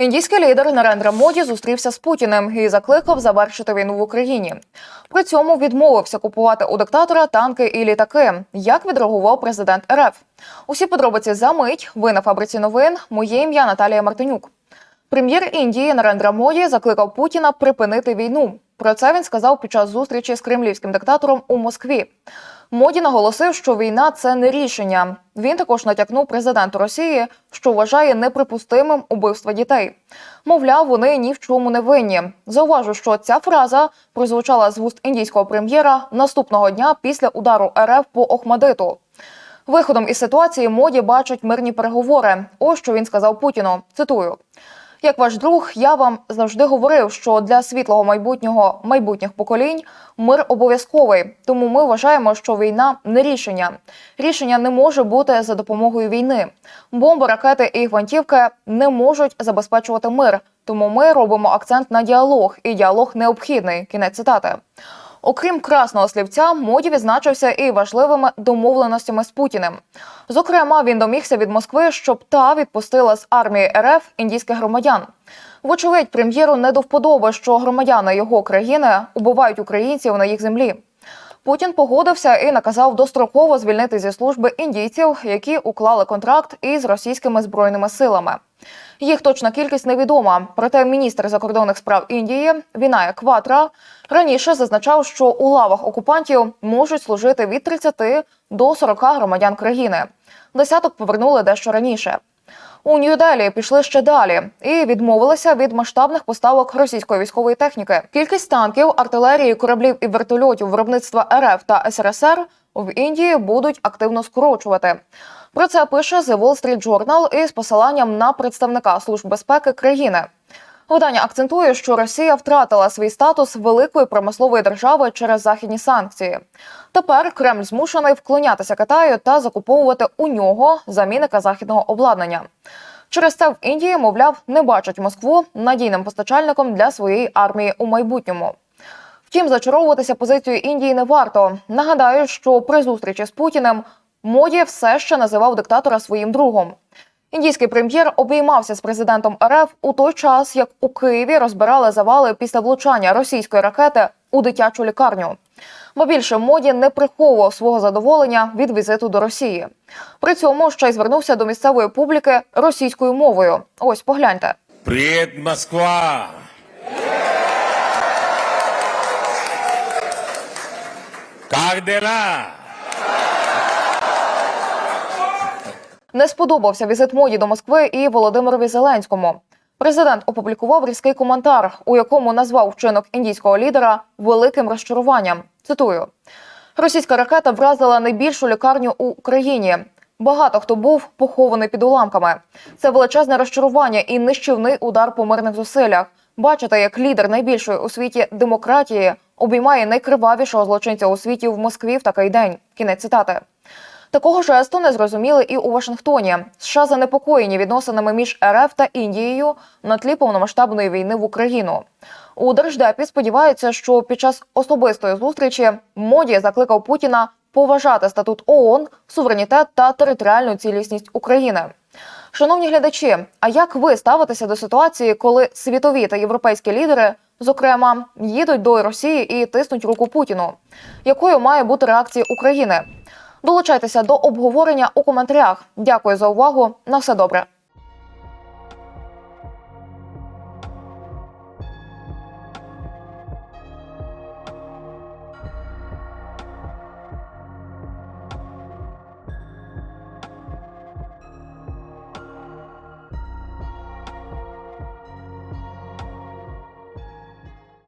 Індійський лідер Нарендра Моді зустрівся з Путіним і закликав завершити війну в Україні. При цьому відмовився купувати у диктатора танки і літаки. Як відреагував президент РФ? Усі подробиці за мить. Ви на фабриці новин. Моє ім'я Наталія Мартинюк. Прем'єр Індії Нарендра Моді закликав Путіна припинити війну. Про це він сказав під час зустрічі з кремлівським диктатором у Москві. Моді наголосив, що війна це не рішення. Він також натякнув президенту Росії, що вважає неприпустимим убивство дітей. Мовляв, вони ні в чому не винні. Зауважу, що ця фраза прозвучала з вуст індійського прем'єра наступного дня після удару РФ по Охмадиту. Виходом із ситуації моді бачать мирні переговори. Ось що він сказав Путіну. Цитую. Як ваш друг, я вам завжди говорив, що для світлого майбутнього майбутніх поколінь мир обов'язковий. Тому ми вважаємо, що війна не рішення. Рішення не може бути за допомогою війни. Бомби, ракети і гвинтівки не можуть забезпечувати мир. Тому ми робимо акцент на діалог, і діалог необхідний. Кінець цитати. Окрім красного слівця, моді відзначився і важливими домовленостями з Путіним. Зокрема, він домігся від Москви, щоб та відпустила з армії РФ індійських громадян. Вочевидь, прем'єру не до вподоби, що громадяни його країни убивають українців на їх землі. Путін погодився і наказав достроково звільнити зі служби індійців, які уклали контракт із російськими збройними силами. Їх точна кількість невідома. Проте міністр закордонних справ Індії Віная Кватра раніше зазначав, що у лавах окупантів можуть служити від 30 до 40 громадян країни. Десяток повернули дещо раніше. У Нью-Делі пішли ще далі і відмовилися від масштабних поставок російської військової техніки. Кількість танків, артилерії, кораблів і вертольотів виробництва РФ та СРСР в Індії будуть активно скорочувати. Про це пише The Wall Street Journal із посиланням на представника служб безпеки країни. Видання акцентує, що Росія втратила свій статус великої промислової держави через західні санкції. Тепер Кремль змушений вклонятися Китаю та закуповувати у нього замінника західного обладнання. Через це в Індії, мовляв, не бачать Москву надійним постачальником для своєї армії у майбутньому. Втім, зачаровуватися позицією Індії не варто. Нагадаю, що при зустрічі з Путіним Моді все ще називав диктатора своїм другом. Індійський прем'єр обіймався з президентом РФ у той час, як у Києві розбирали завали після влучання російської ракети у дитячу лікарню. Бо більше моді не приховував свого задоволення від візиту до Росії. При цьому ще й звернувся до місцевої публіки російською мовою. Ось погляньте. Привет, Москва! Как дела? Не сподобався візит моді до Москви і Володимирові Зеленському. Президент опублікував різкий коментар, у якому назвав вчинок індійського лідера великим розчаруванням. Цитую: російська ракета вразила найбільшу лікарню у Україні. Багато хто був похований під уламками. Це величезне розчарування і нищівний удар по мирних зусиллях. Бачите, як лідер найбільшої у світі демократії обіймає найкривавішого злочинця у світі в Москві в такий день. Кінець цитати. Такого жесту не зрозуміли і у Вашингтоні. США занепокоєні відносинами між РФ та Індією на тлі повномасштабної війни в Україну. У держдепі сподіваються, що під час особистої зустрічі моді закликав Путіна поважати статут ООН, суверенітет та територіальну цілісність України. Шановні глядачі, а як ви ставитеся до ситуації, коли світові та європейські лідери, зокрема, їдуть до Росії і тиснуть руку Путіну? Якою має бути реакція України? Долучайтеся до обговорення у коментарях. Дякую за увагу. На все добре.